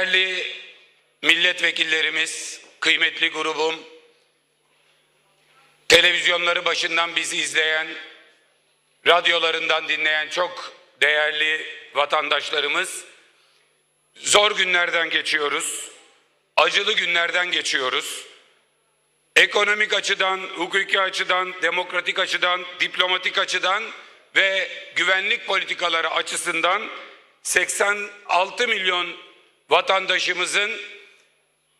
Değerli milletvekillerimiz, kıymetli grubum, televizyonları başından bizi izleyen, radyolarından dinleyen çok değerli vatandaşlarımız, zor günlerden geçiyoruz, acılı günlerden geçiyoruz. Ekonomik açıdan, hukuki açıdan, demokratik açıdan, diplomatik açıdan ve güvenlik politikaları açısından 86 milyon vatandaşımızın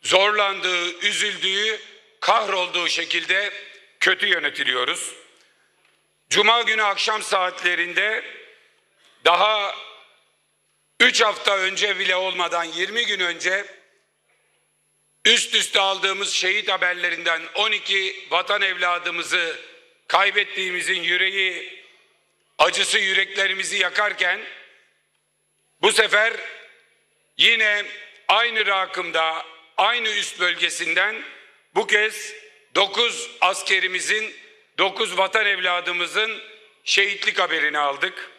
zorlandığı, üzüldüğü, kahrolduğu şekilde kötü yönetiliyoruz. Cuma günü akşam saatlerinde daha 3 hafta önce bile olmadan 20 gün önce üst üste aldığımız şehit haberlerinden 12 vatan evladımızı kaybettiğimizin yüreği acısı yüreklerimizi yakarken bu sefer yine aynı rakımda aynı üst bölgesinden bu kez 9 askerimizin 9 vatan evladımızın şehitlik haberini aldık.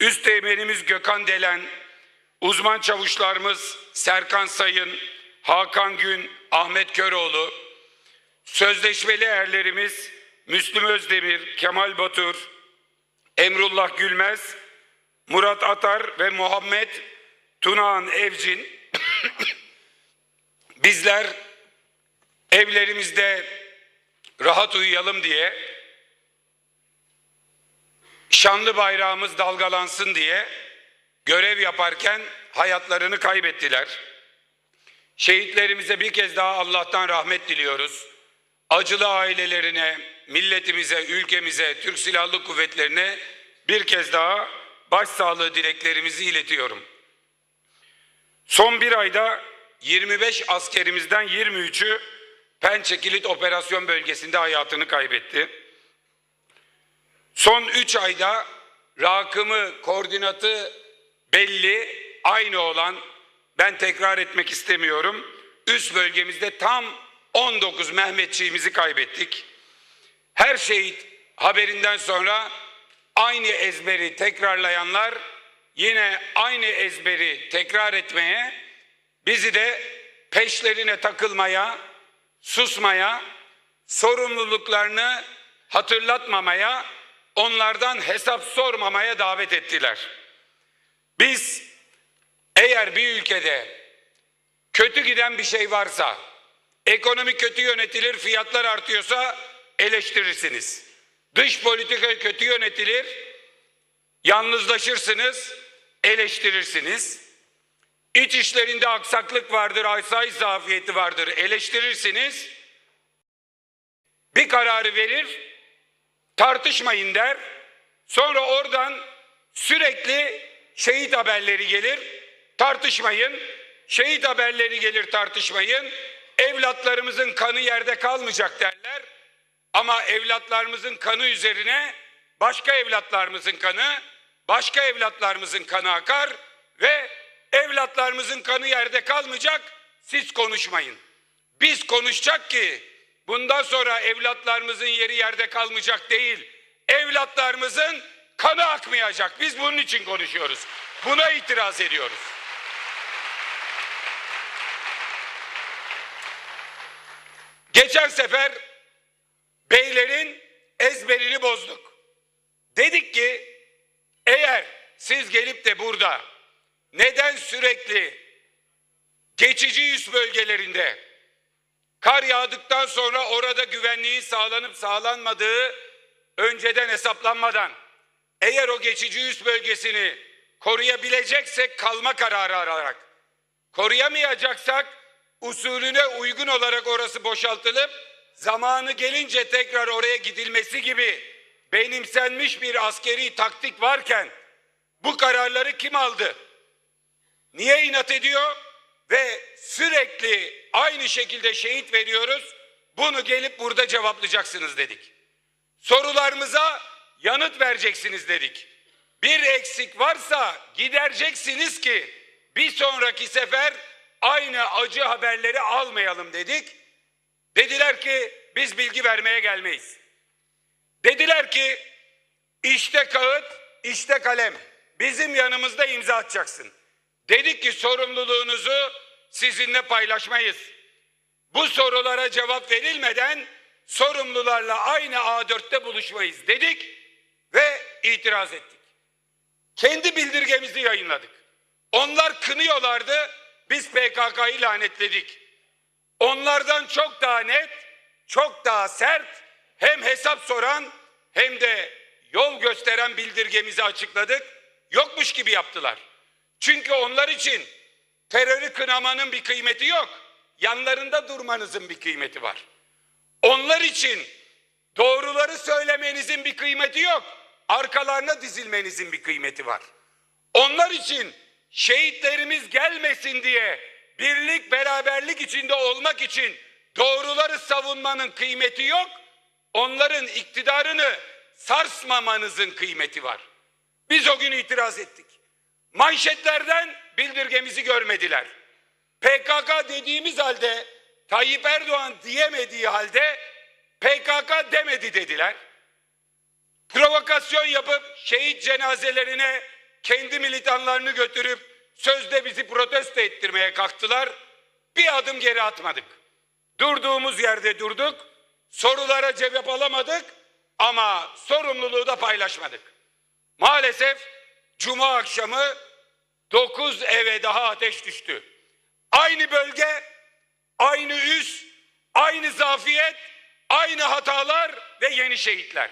Üst teğmenimiz Gökhan Delen, uzman çavuşlarımız Serkan Sayın, Hakan Gün, Ahmet Köroğlu, sözleşmeli erlerimiz Müslüm Özdemir, Kemal Batur, Emrullah Gülmez, Murat Atar ve Muhammed Tunağan Evcin bizler evlerimizde rahat uyuyalım diye şanlı bayrağımız dalgalansın diye görev yaparken hayatlarını kaybettiler. Şehitlerimize bir kez daha Allah'tan rahmet diliyoruz. Acılı ailelerine, milletimize, ülkemize, Türk Silahlı Kuvvetlerine bir kez daha başsağlığı dileklerimizi iletiyorum. Son bir ayda 25 askerimizden 23'ü Pençe Kilit Operasyon Bölgesi'nde hayatını kaybetti. Son 3 ayda rakımı, koordinatı belli, aynı olan, ben tekrar etmek istemiyorum, üst bölgemizde tam 19 Mehmetçiğimizi kaybettik. Her şehit haberinden sonra aynı ezberi tekrarlayanlar yine aynı ezberi tekrar etmeye, bizi de peşlerine takılmaya, susmaya, sorumluluklarını hatırlatmamaya, onlardan hesap sormamaya davet ettiler. Biz eğer bir ülkede kötü giden bir şey varsa, ekonomi kötü yönetilir, fiyatlar artıyorsa eleştirirsiniz. Dış politika kötü yönetilir, yalnızlaşırsınız, eleştirirsiniz. İç işlerinde aksaklık vardır, asayiş zafiyeti vardır, eleştirirsiniz. Bir kararı verir, tartışmayın der. Sonra oradan sürekli şehit haberleri gelir, tartışmayın. Şehit haberleri gelir, tartışmayın. Evlatlarımızın kanı yerde kalmayacak derler. Ama evlatlarımızın kanı üzerine başka evlatlarımızın kanı, başka evlatlarımızın kanı akar ve evlatlarımızın kanı yerde kalmayacak. Siz konuşmayın. Biz konuşacak ki bundan sonra evlatlarımızın yeri yerde kalmayacak değil. Evlatlarımızın kanı akmayacak. Biz bunun için konuşuyoruz. Buna itiraz ediyoruz. Geçen sefer beylerin ezberini bozduk. Dedik ki eğer siz gelip de burada neden sürekli geçici üs bölgelerinde kar yağdıktan sonra orada güvenliğin sağlanıp sağlanmadığı önceden hesaplanmadan eğer o geçici üs bölgesini koruyabileceksek kalma kararı alarak koruyamayacaksak usulüne uygun olarak orası boşaltılıp zamanı gelince tekrar oraya gidilmesi gibi benimsenmiş bir askeri taktik varken bu kararları kim aldı? Niye inat ediyor? Ve sürekli aynı şekilde şehit veriyoruz. Bunu gelip burada cevaplayacaksınız dedik. Sorularımıza yanıt vereceksiniz dedik. Bir eksik varsa gidereceksiniz ki bir sonraki sefer aynı acı haberleri almayalım dedik. Dediler ki biz bilgi vermeye gelmeyiz. Dediler ki işte kağıt, işte kalem. Bizim yanımızda imza atacaksın. Dedik ki sorumluluğunuzu sizinle paylaşmayız. Bu sorulara cevap verilmeden sorumlularla aynı A4'te buluşmayız dedik ve itiraz ettik. Kendi bildirgemizi yayınladık. Onlar kınıyorlardı, biz PKK'yı lanetledik. Onlardan çok daha net, çok daha sert hem hesap soran hem de yol gösteren bildirgemizi açıkladık. Yokmuş gibi yaptılar. Çünkü onlar için terörü kınamanın bir kıymeti yok. Yanlarında durmanızın bir kıymeti var. Onlar için doğruları söylemenizin bir kıymeti yok. Arkalarına dizilmenizin bir kıymeti var. Onlar için şehitlerimiz gelmesin diye birlik beraberlik içinde olmak için doğruları savunmanın kıymeti yok. Onların iktidarını sarsmamanızın kıymeti var. Biz o gün itiraz ettik. Manşetlerden bildirgemizi görmediler. PKK dediğimiz halde Tayyip Erdoğan diyemediği halde PKK demedi dediler. Provokasyon yapıp şehit cenazelerine kendi militanlarını götürüp sözde bizi protesto ettirmeye kalktılar. Bir adım geri atmadık. Durduğumuz yerde durduk. Sorulara cevap alamadık ama sorumluluğu da paylaşmadık. Maalesef cuma akşamı 9 eve daha ateş düştü. Aynı bölge, aynı üs, aynı zafiyet, aynı hatalar ve yeni şehitler.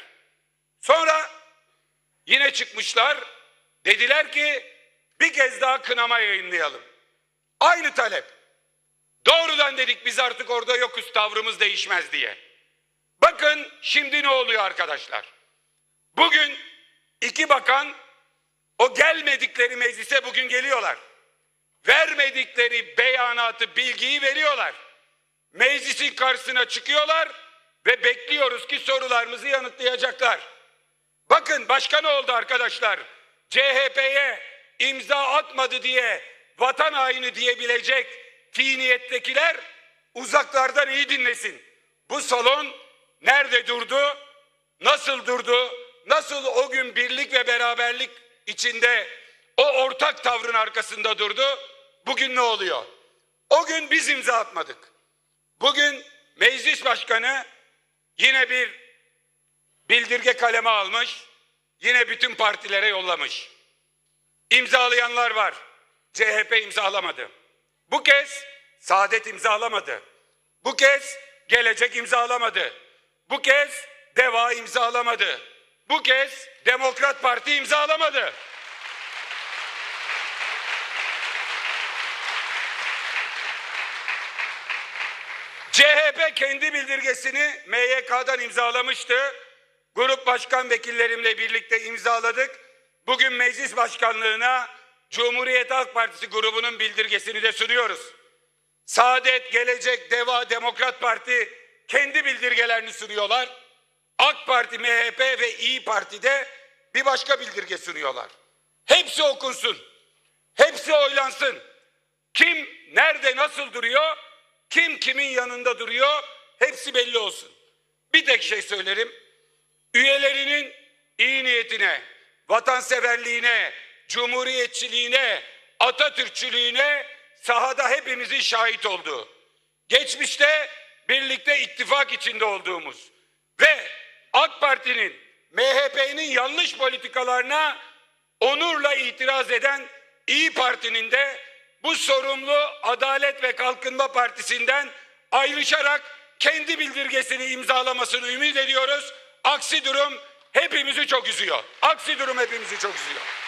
Sonra yine çıkmışlar. Dediler ki bir kez daha kınama yayınlayalım. Aynı talep. Doğrudan dedik biz artık orada yokuz tavrımız değişmez diye. Bakın şimdi ne oluyor arkadaşlar. Bugün iki bakan o gelmedikleri meclise bugün geliyorlar. Vermedikleri beyanatı, bilgiyi veriyorlar. Meclisin karşısına çıkıyorlar ve bekliyoruz ki sorularımızı yanıtlayacaklar. Bakın başka ne oldu arkadaşlar? CHP'ye imza atmadı diye vatan haini diyebilecek tiniyettekiler uzaklardan iyi dinlesin. Bu salon nerede durdu? Nasıl durdu? Nasıl o gün birlik ve beraberlik içinde o ortak tavrın arkasında durdu? Bugün ne oluyor? O gün biz imza atmadık. Bugün meclis başkanı yine bir bildirge kaleme almış, yine bütün partilere yollamış. İmzalayanlar var. CHP imzalamadı. Bu kez Saadet imzalamadı. Bu kez Gelecek imzalamadı. Bu kez Deva imzalamadı. Bu kez Demokrat Parti imzalamadı. CHP kendi bildirgesini MYK'dan imzalamıştı. Grup başkan vekillerimle birlikte imzaladık. Bugün meclis başkanlığına Cumhuriyet Halk Partisi grubunun bildirgesini de sunuyoruz. Saadet, Gelecek, Deva, Demokrat Parti kendi bildirgelerini sunuyorlar. AK Parti, MHP ve İyi Parti'de bir başka bildirge sunuyorlar. Hepsi okunsun. Hepsi oylansın. Kim nerede nasıl duruyor? Kim kimin yanında duruyor? Hepsi belli olsun. Bir tek şey söylerim. Üyelerinin iyi niyetine, vatanseverliğine, cumhuriyetçiliğine, Atatürkçülüğüne sahada hepimizin şahit olduğu. Geçmişte birlikte ittifak içinde olduğumuz ve AK Parti'nin, MHP'nin yanlış politikalarına onurla itiraz eden İyi Parti'nin de bu sorumlu Adalet ve Kalkınma Partisi'nden ayrışarak kendi bildirgesini imzalamasını ümit ediyoruz. Aksi durum hepimizi çok üzüyor. Aksi durum hepimizi çok üzüyor.